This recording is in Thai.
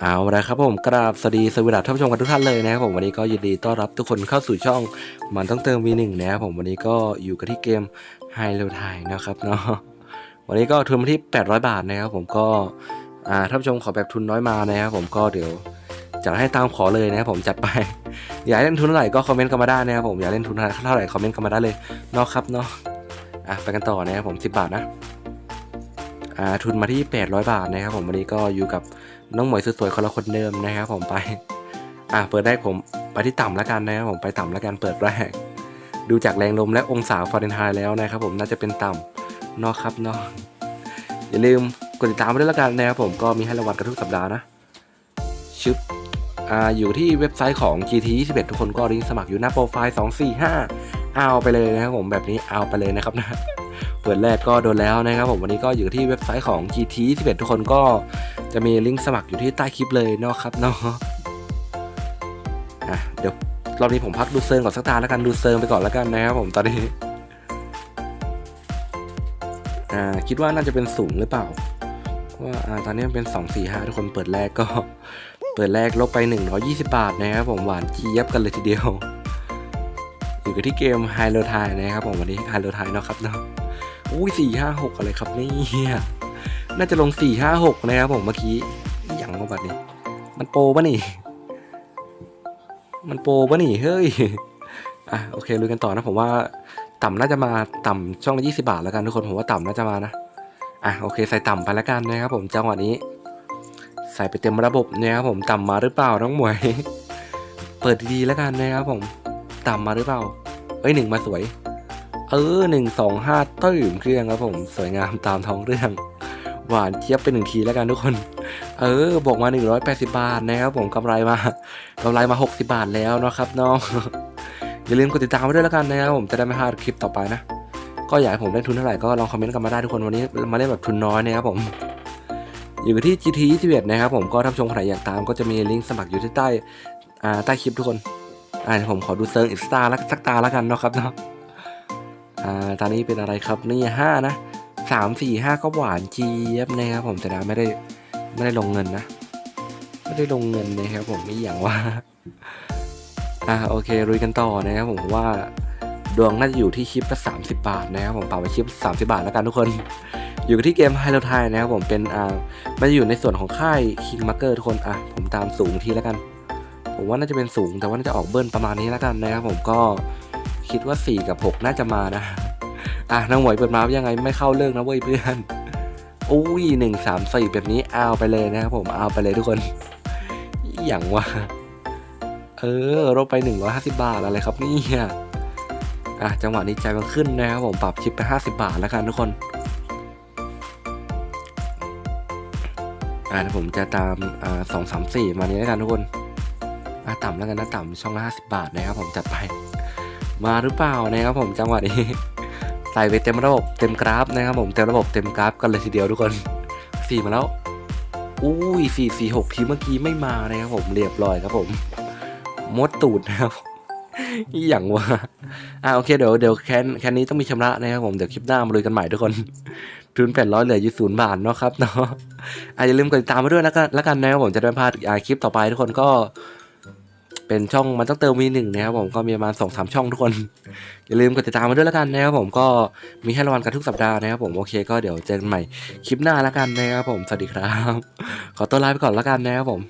เอาละครับผมกราบสวัสดีสวัสดีท่านผู้ชมกันทุกท่านเลยนะครับผมวันนี้ก็ยินดีต้อนรับทุกคนเข้าสู่ช่องมันต้องเติม V1 นะครับผมวันนี้ก็อยู่กันที่เกม h i l o t i นะครับเนาะวันนี้ก็ทุนมาที่ 800 บาทนะครับผมก็อ่าท่านผู้ชมขอแบบทุนน้อยมานะครับผมก็เดี๋ยวจะให้ตามขอเลยนะครับผมจัดไป อยากเล่นทุนเท่าไหร่ก็คอมเมนต์กันมาได้นะครับผมอยากเล่นทุนเท่าไหร่คอมเมนต์กันมาได้เลยเนาะครับเนาะอะไปกันต่อนะครับผม 10 บาทนะ ทุนมาที่ 800 บาทนะครับผมวันนี้ก็อยู่กับน้องหมวยสวยๆคนละคนเดิมนะครับผมไปอะเปิดแรกผมไปที่ต่ำแล้วกันนะครับผมไปต่ำแล้วกันเปิดแรก ดูจากแรงลมและองศาฟาเรนไฮต์แล้วนะครับผมน่าจะเป็นต่ำนอะครับนาะอย่าลืมกดติดตามไปด้วยแล้วกันนะครับผมก็มีให้รางวัลกันทุกสัปดาห์นะชึบอ่าอยู่ที่เว็บไซต์ของ GT 21ทุกคนก็ลิงก์สมัครอยู่หน้าโปรไฟล์245เอาไปเลยนะครับผมแบบนี้เอาไปเลยนะครับนะ เปิดแรกก็โดนแล้วนะครับผมวันนี้ก็อยู่ที่เว็บไซต์ของ GT 21ทุกคนก็จะมีลิงก์สมัครอยู่ที่ใต้คลิปเลยเนาะครับเนาะอะเดี๋ยวรอบนี้ผมพักดูเซิร์ก่อนสักตาแล้วกันดูเซิร์ไปก่อนแล้วกันนะครับผมตอนนี้อ่าคิดว่าน่าจะเป็นสูงหรือเปล่าว่าอ่าตอนนี้มันเป็น 2 4 5 ทุกคนเปิดแรกก็ เปิดแรกลบไป 120 บาทนะครับผมหวานเจี๊ยบกันเลยทีเดียว อยู่กันที่เกม h i l o t i นะครับผมวันนี้ h i l o t i เนาะครับเนาะอุ้ย4 5 6อะไรครับเนี่ยน่าจะลง4 5 6นะครับผมเมื่อกี้อย่างมาบัดนี้ มันโปรปะนี่ มันโปรปะนี่เฮ้ยอะโอเคลุยกันต่อนะผมว่าต่ำน่าจะมาต่ำช่องละ20บาทแล้วกันทุกคนผมว่าต่ำน่าจะมานะอะโอเคใส่ต่ำไปแล้วกันนะครับผมจังหวะนี้ ใส่ไปเต็มระบบนะครับผมต่ำมาหรือเปล่าน้องหมวย เปิดดีๆแล้วกันนะครับผม ต่ำมาหรือเปล่า เอ้ยหนึ่งมาสวย เออหนึ่งสองห้าตื้มเครื่องครับผม สวยงามตามท้องเรื่อง หวานเจี๊ยบไปหนึ่งทีแล้วกันทุกคน เออบอกมา 180 บาทนะครับผมกำไรมากำไรมา 60 บาทแล้วนะครับน้อง อย่าลืมกดติดตามไว้ด้วยแล้วกันนะครับผมจะได้ไม่พลาดคลิปต่อไปนะ ก็อยากให้ผมได้ทุนเท่าไหร่ก็ลองคอมเมนต์กันมาได้ทุกคนวันนี้มาเล่นแบบทุนน้อยนะครับผมอยู่ที่ GT 21นะครับผมก็ท่านชมใคนไหนอยากตามก็จะมีลิงก์สมัครอยู่ที่ใต้ใต้คลิปทุกคน อ่าผมขอดูเซิร์ฟอีกสตาร์ละสักตาแล้วกันเนาะครับเนาะอ่าตอนนี้เป็นอะไรครับนี่ห้านะสามสี่ห้าก็หวานเจี๊ยบนะครับผมแต่นะไม่ได้ไม่ได้ลงเงินนะ ไม่ได้ลงเงินนะครับผมไม่อย่างว่าอ่าโอเคลุยกันต่อนะครับผมว่าดวงน่าจะอยู่ที่คลิปละสามสิบาทนะครับผมเป่าไปคลิปสามสิบาทแล้วกันทุกคน อยู่ที่เกมไฮโลไทยนะครับผมเป็นอ่ามันจะอยู่ในส่วนของค่ายคิงมาร์เกอร์ทุกคนอะผมตามสูงทีแล้วกัน ผมว่าน่าจะเป็นสูงแต่ว่าน่าจะออกเบิ้ลประมาณนี้แล้วกันนะครับผมก็คิดว่า 4 กับ 6 น่าจะมานะ อะน้องหมวยเปิดมาวยังไงไม่เข้าเรื่องนะเว้ยเพื่อนอุ้ยหนึ่งสามสี่แบบนี้เอาไปเลยนะครับผมเอาไปเลยทุกคนอย่างวะเออลดไปหนึ่งร้อยห้าสิบาทอะไรครับเนี่ยอะจังหวะนี้ใจมันขึ้นนะครับผมปรับชิปไปห้าสิบาทแล้วกันทุกคนอะผมจะตามอ่าสองสามสี่มานี้แล้วกันทุกคน อะต่ำแล้วกันนะต่ำช่องละห้าสิบาทนะครับผมจัดไป มาหรือเปล่านะครับผมจังหวะนี้ใส่ไปเต็มระบบเต็มกราฟนะครับผมเต็มระบบเต็มกราฟกันเลยทีเดียวทุกคนสี่มาแล้วอุ้ยสี่สี่หกทีเมื่อกี้ไม่มานะครับผมเรียบร้อยครับผมมดตูดนะครับอย่างวะอ่าโอเคเดี๋ยวเดี๋ยวแคนแคนนี้ต้องมีชำระนะครับผมเดี๋ยวคลิปหน้ามาลุยกันใหม่ทุกคนทุนแปดร้อยเหลืออยู่ศูนย์บาทเนาะครับเนาะอะอย่าลืมกดติดตามมาด้วยแล้วกันแล้วกันนะครับผมจะได้พลาดอ่าคลิปต่อไปทุกคนก็ เป็นช่องมันต้องเติมวีหนึ่งนะครับผมก็มีประมาณสองสามช่องทุกคน อย่าลืมกดติดตามมาด้วยแล้วกันนะครับผมก็มีให้รางวัลกันทุกสัปดาห์นะครับผมโอเคก็เดี๋ยวเจอกันใหม่คลิปหน้าแล้วกันนะครับผมสวัสดีครับ ขอตัวลาไปก่อนแล้วกันนะครับผม